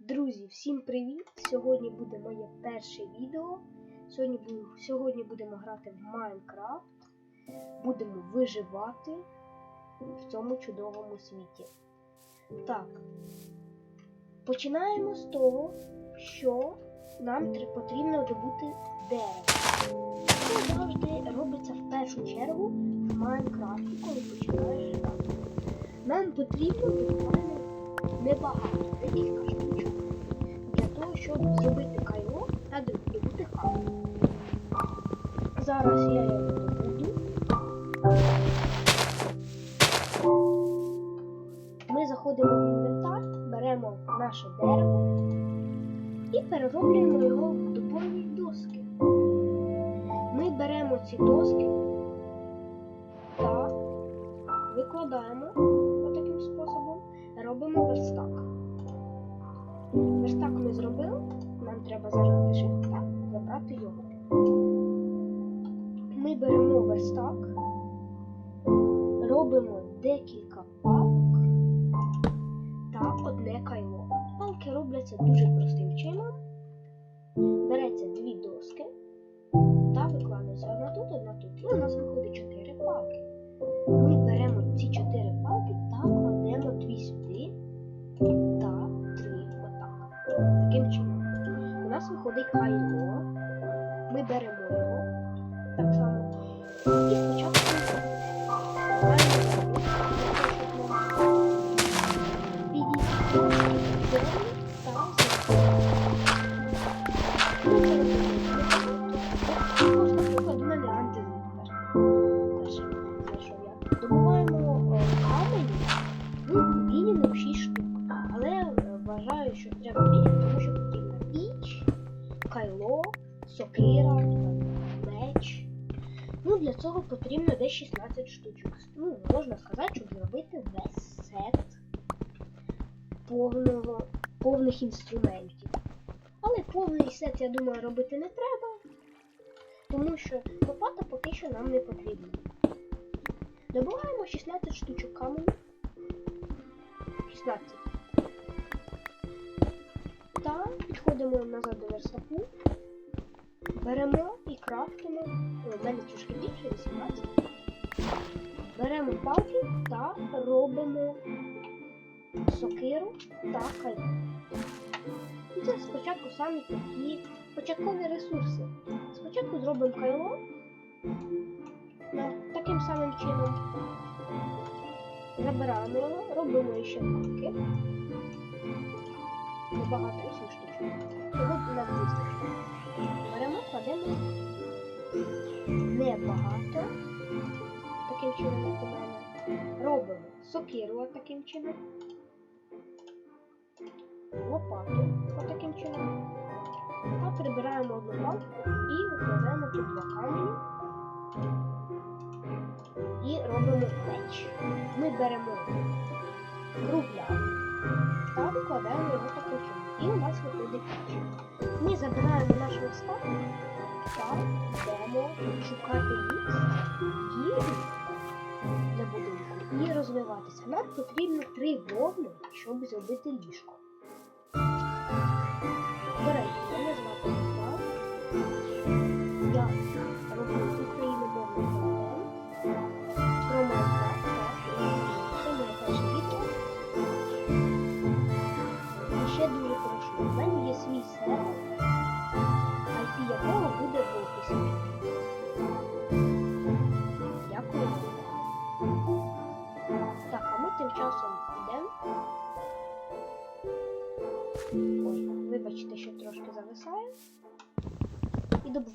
Друзі, всім привіт! Сьогодні буде моє перше відео. Сьогодні, сьогодні будемо грати в Майнкрафт. Будемо виживати в цьому чудовому світі. Так. Починаємо з того, що нам потрібно добути дерево. Це завжди робиться в першу чергу в Майнкрафті, коли починаєш грати. Нам потрібно небагато, декілька штучок для того, щоб зробити кайло та добути хату. Зараз я його добуду. Ми заходимо в інвентар, беремо наше дерево і перероблюємо його в дубові доски. Ми беремо ці доски та викладаємо робимо верстак. Верстак ми зробили, нам треба зажати shift та забрати його. Ми беремо верстак, робимо декілька палок та одне кайло. Палки робляться дуже простим чином. Береться дві доски та викладається одна тут, одна тут. І у нас виходить чотири виходить кайло. Ми беремо його так само. І спочатку маємо зробити, щоб нам підійти до землі та зробити. Наприклад, у мене антизвук. Перше, знайшов я. Добуваємо е, камені в мінімум 6 штук. Але е, вважаю, що треба більше, тому що сокира, меч. Ну, для цього потрібно десь 16 штучок. Ну, можна сказати, щоб зробити весь сет повного, повних інструментів. Але повний сет, я думаю, робити не треба, тому що лопата поки що нам не потрібна. Добуваємо 16 штучок каменю. 16. Та підходимо назад до верстаку. Беремо і крафтимо. В мене трошки більше, 18. Беремо палки та робимо сокиру та кайло. І Це спочатку самі такі початкові ресурси. Спочатку зробимо кайло таким самим чином. Забираємо його, робимо ще палки. Небагато, 8 штучок. Його нам вистачить. Беремо, кладемо небагато. Таким чином, як у мене. Робимо сокиру таким чином. Лопату отаким чином. Та прибираємо одну палку і викладаємо тут два камені. І робимо меч. Ми беремо кругляк та викладаємо його таким чином. І у нас виходить піч. Ми забираємо наш верстак та йдемо шукати ліс, їжу для будинку і розвиватися. Нам потрібно три вовни, щоб зробити ліжко.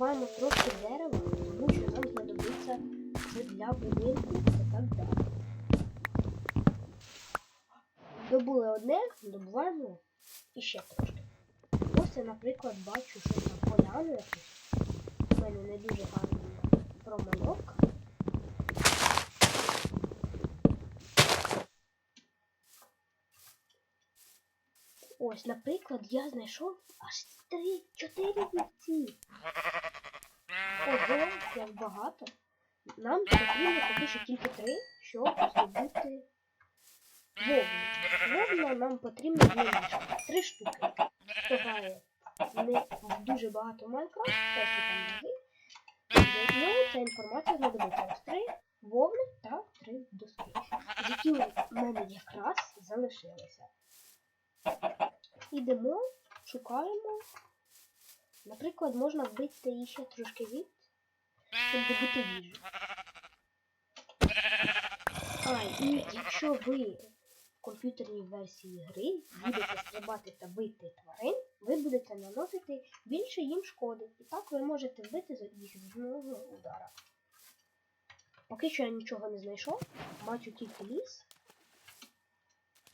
Добуваємо трошки дерева, тому що нам знадобиться це для будинку і так далі. Добули одне, добуваємо іще трошки. Ось я, наприклад, бачу, що там поляну якусь. У мене не дуже гарна промальовка. Ось, наприклад, я знайшов аж три-чотири вівці. Ого, як багато. Нам потрібно поки що тільки три, щоб здобути вовну. вовна нам потрібно дві. Три штуки. Хто грає не дуже багато Майнкрафт, теж є там рази. До нього ця інформація знадобиться. Ось три вовни та три доски, які у мене якраз залишилися. Ідемо, шукаємо. Наприклад, можна вбити іще трошки від, щоб добути їжу. А, і якщо ви в комп'ютерній версії гри будете стрибати та бити тварин, ви будете наносити більше їм шкоди. І так ви можете вбити їх з одного удара. Поки що я нічого не знайшов, бачу тільки ліс.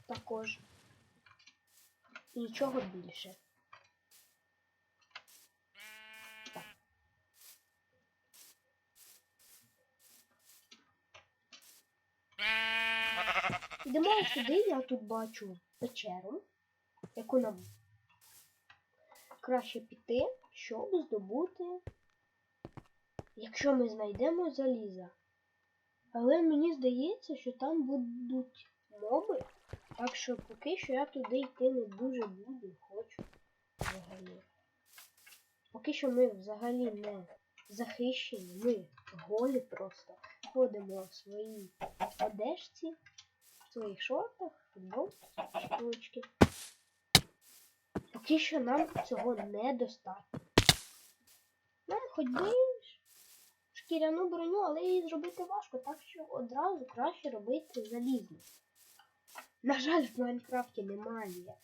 Також. І нічого більше. Йдемо сюди, я тут бачу печеру, яку нам краще піти, щоб здобути, якщо ми знайдемо заліза. Але мені здається, що там будуть моби, так що поки що я туди йти не дуже буду, хочу взагалі. Поки що ми взагалі не захищені, ми голі просто ходимо в своїй одежці, в своїх шортах, футболці, штучки. Поки що нам цього недостатньо. Хоч би шкіряну броню, але її зробити важко, так що одразу краще робити залізну. На жаль, в Майнкрафті немає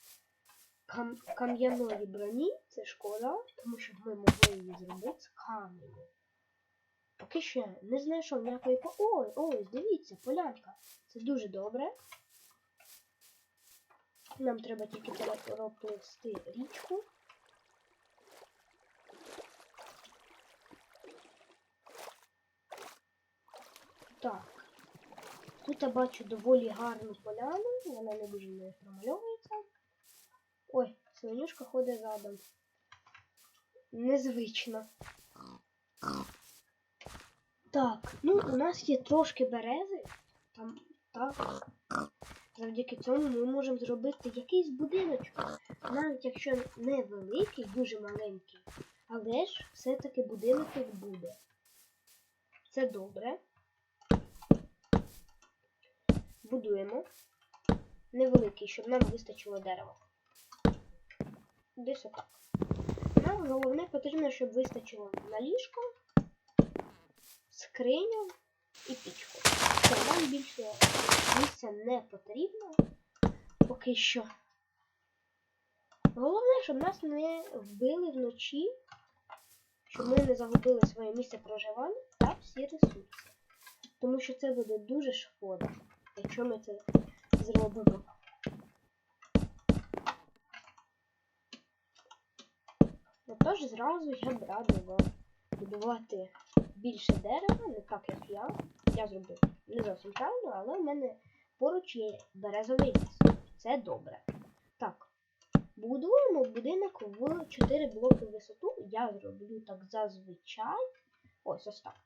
кам кам'яної броні, це шкода, тому що ми могли її зробити з каменю. Поки що не знайшов ніякої по. Ой, ой, дивіться, полянка. Це дуже добре. Нам треба тільки перепливсти річку. Так. Тут я бачу доволі гарну поляну, вона не дуже не промальовується. Ой, свинюшка ходить задом. Незвично. Так, ну у нас є трошки берези. Там так. Завдяки цьому ми можемо зробити якийсь будиночок. Навіть якщо не великий, дуже маленький. Але ж все-таки будиночок буде. Це добре. Будуємо. Невеликий, щоб нам вистачило дерева. Десь отак. Нам головне потрібно, щоб вистачило на ліжко, скриню і пічку. Все, нам більше місця не потрібно поки що. Головне, щоб нас не вбили вночі, щоб ми не загубили своє місце проживання та всі ресурси. Тому що це буде дуже шкода, якщо ми це зробимо. Отож зразу я б радий будувати більше дерева, не так як я. Я зробив не зовсім правильно, але в мене поруч є березовий ліс. Це добре. Так. Будуємо будинок в 4 блоки висоту. Я зроблю так зазвичай. Ось ось так.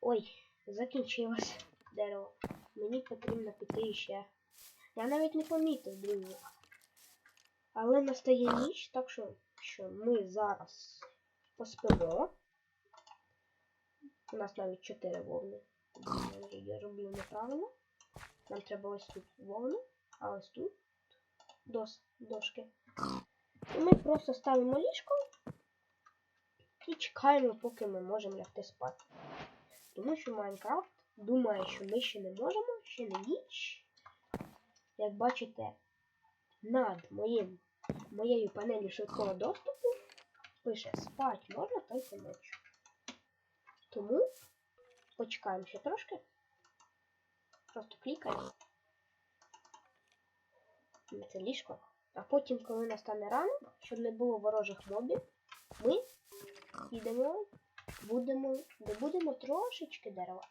Ой, закінчилось дерево. Мені потрібно піти ще. Я навіть не помітив, друзі. Але настає ніч, так що, що ми зараз поспимо. У нас навіть 4 вовни. Я роблю неправильно. Нам треба ось тут вовни, а ось тут дос, дошки. І ми просто ставимо ліжко і чекаємо, поки ми можемо лягти спати. Тому що Майнкрафт думає, що ми ще не можемо, ще не ніч. Як бачите, над моїм, моєю панелью швидкого доступу пише спать можна тільки ночі. Тому почекаємо ще трошки. Просто клікаємо. На це ліжко. А потім, коли настане ранок, щоб не було ворожих мобів, ми підемо, будемо, добудемо трошечки дерева.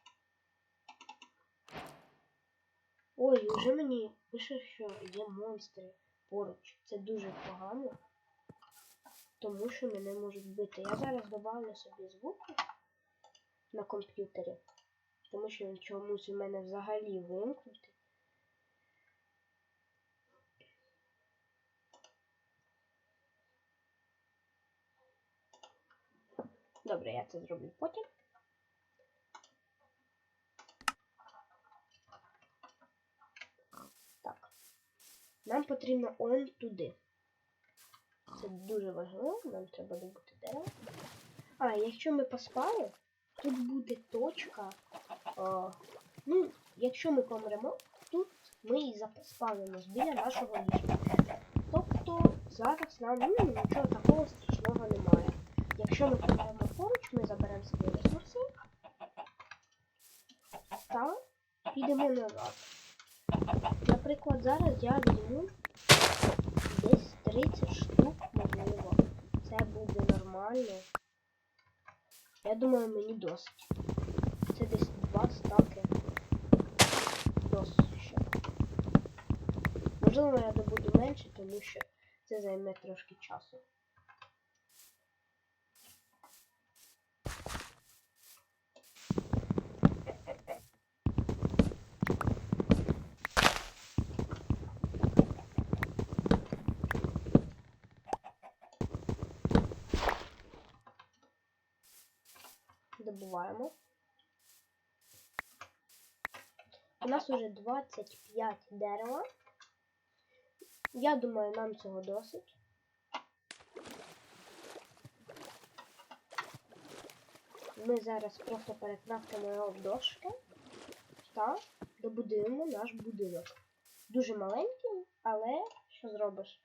Ой, уже мені пише, що є монстри поруч. Це дуже погано тому що мене можуть бити. Я зараз добавлю собі звуки на комп'ютері, тому що він чомусь у мене взагалі вимкнути. Добре, я це зроблю потім. Так. Нам потрібно он туди. Це дуже важливо, нам треба добути дерево. А, якщо ми поспали, тут буде точка. О, ну, якщо ми помремо, тут ми і запалимось біля нашого ліжка. Тобто зараз нам ну, нічого такого страшного немає. Якщо ми помремо поруч, ми заберемо свої ресурси та підемо назад. Наприклад, зараз я візьму десь 30 штук, можливо. Це буде нормально. Я думаю, мені досить. Це десь два стаки. Досить ще. Можливо, я добуду менше, тому що це займе трошки часу. Добуваємо. У нас уже 25 дерева. Я думаю, нам цього досить. Ми зараз просто перекрафтимо його в дошки та добудуємо наш будинок. Дуже маленький, але що зробиш?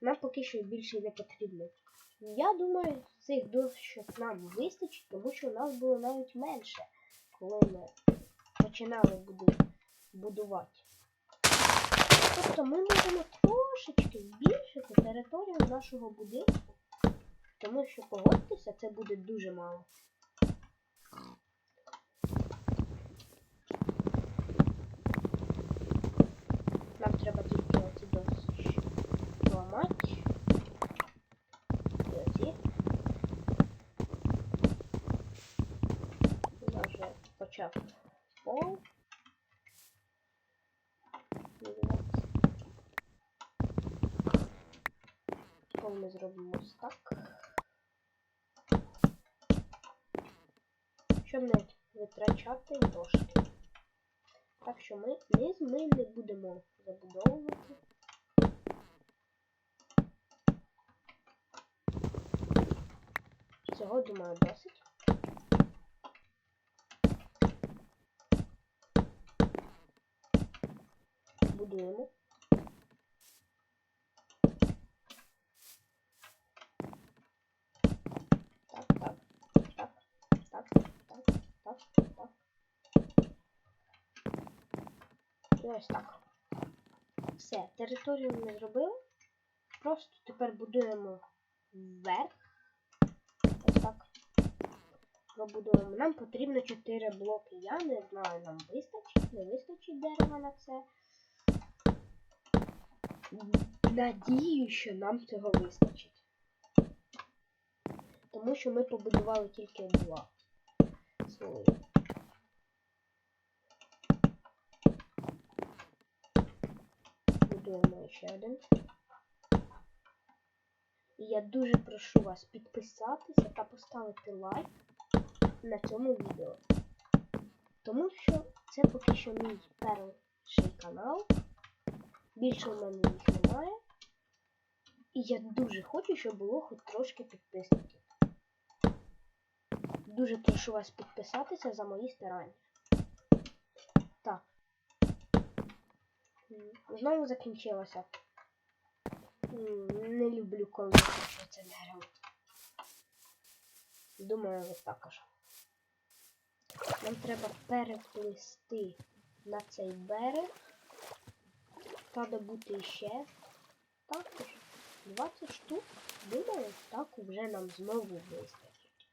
Нам поки що більше не потрібно. Я думаю, цих дощок нам вистачить, тому що у нас було навіть менше, коли ми починали будувати. Тобто ми можемо трошечки збільшити територію нашого будинку, тому що погодьтеся, це буде дуже мало. Нам треба тільки оці дощ зламати. І оці. Я вже почав пол. Пол ми зробимо ось так. Щоб не витрачати дошки. Так що ми низ ми не будемо забудовувати. Цього, думаю, досить. Будуємо. Так, так, так, так, так, так, так. Ось так. Все, територію ми зробили. Просто тепер будуємо вверх. Ось так. Пробудуємо. Нам потрібно 4 блоки. Я не знаю, нам вистачить, не вистачить дерева на це. Надію, що нам цього вистачить. Тому що ми побудували тільки два слої. Ще один. І я дуже прошу вас підписатися та поставити лайк на цьому відео. Тому що це поки що мій перший канал. Більше в мене їх немає. І я дуже хочу, щоб було хоч трошки підписників. Дуже прошу вас підписатися за мої старання. Знову закінчилося. Не люблю, коли це дерево. Думаю, ви також. Нам треба переплисти на цей берег та добути ще також 20 штук. Думаю, так вже нам знову вистачить.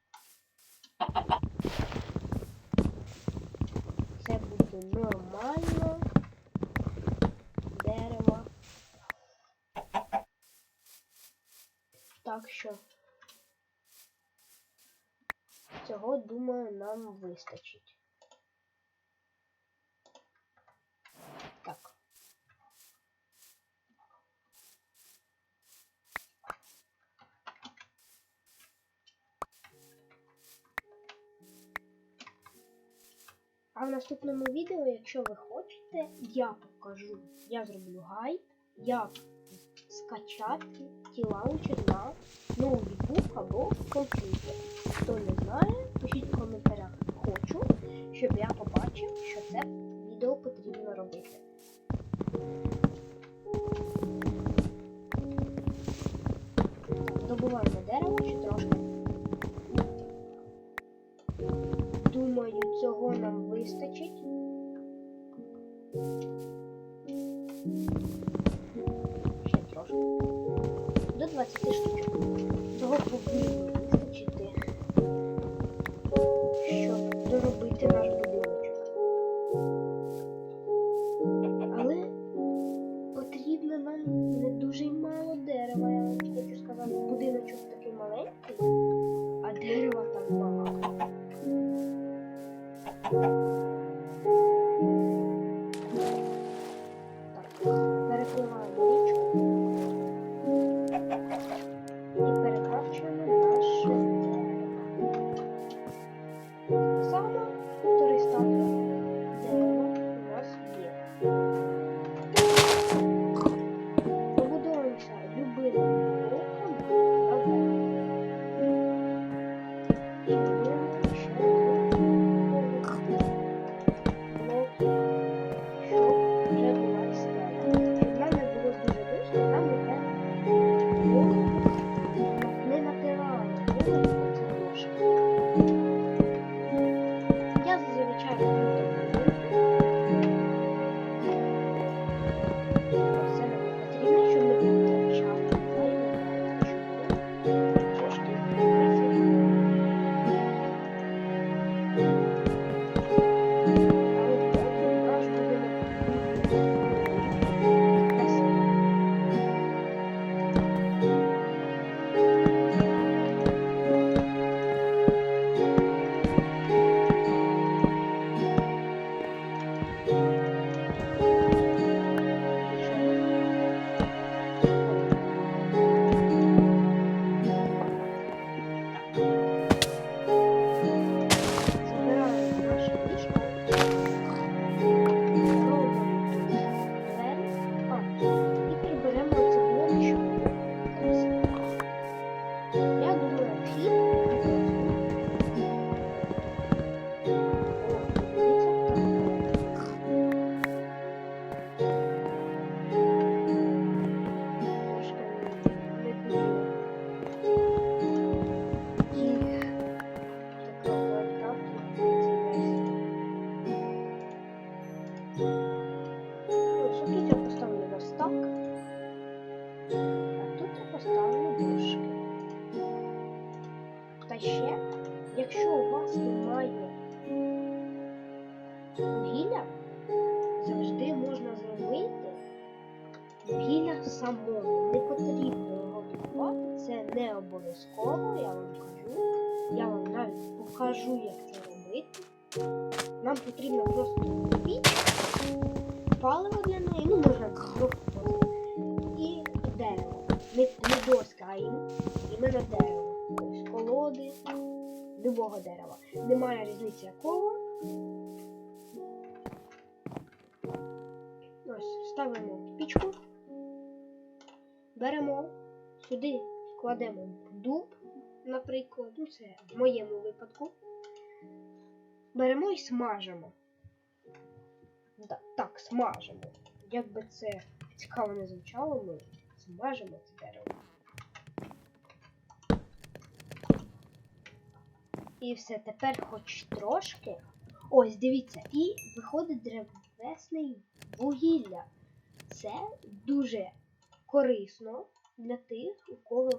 Це буде нормально. так що цього, думаю, нам вистачить. Так. А в наступному відео, якщо ви хочете, я покажу, я зроблю гайд, як скачати тілаучер на ну, ноутбук або комп'ютер. Хто не знає, пишіть в коментарях. Хочу, щоб я побачив, що це відео потрібно робити. Добуваємо дерево чи трошки. ставимо пічку, беремо сюди, кладемо дуб, наприклад, ну це в моєму випадку. Беремо і смажимо. Да, так, смажимо. Як би це цікаво не звучало, ми смажимо це дерево. І все, тепер хоч трошки. Ось, дивіться, і виходить древесний вугілля це дуже корисно для тих, у кого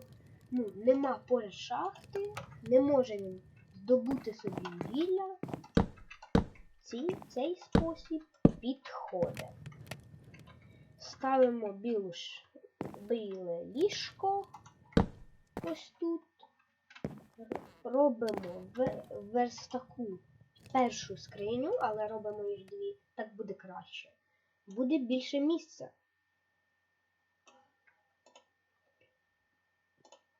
ну, нема поряд шахти, не може він здобути собі вілля. Ці, цей спосіб підходить. Ставимо білу, біле ліжко ось тут. Робимо в верстаку першу скриню, але робимо їх дві, так буде краще буде більше місця.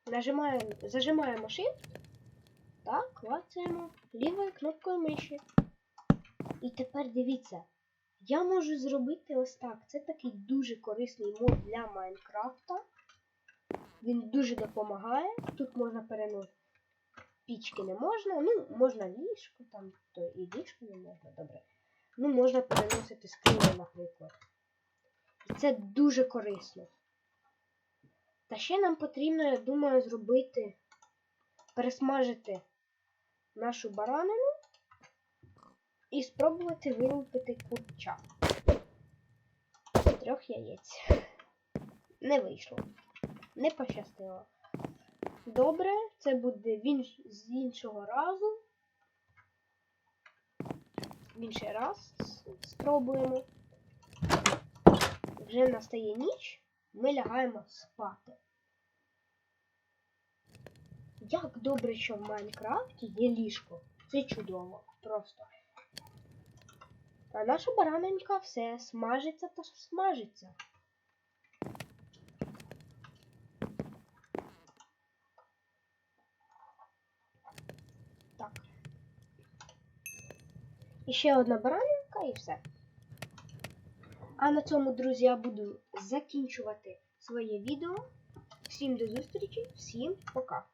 Нажимаємо, зажимаємо Shift та клацаємо лівою кнопкою миші. І тепер дивіться, я можу зробити ось так. Це такий дуже корисний мод для Майнкрафта. Він дуже допомагає. Тут можна переносити. Пічки не можна, ну, можна ліжку, там, то і ліжку не можна, добре. Ну, можна переносити скрини, наприклад. І це дуже корисно. Та ще нам потрібно, я думаю, зробити, пересмажити нашу баранину і спробувати вилупити курча. Трьох яєць. Не вийшло. Не пощастило. Добре, це буде в інш... з іншого разу. В інший раз спробуємо. Вже настає ніч, ми лягаємо спати. Як добре, що в Майнкрафті є ліжко. Це чудово. Просто. А наша бараненька все смажиться та смажиться. І ще одна баранинка і все. А на цьому, друзі, я буду закінчувати своє відео. Всім до зустрічі, всім пока.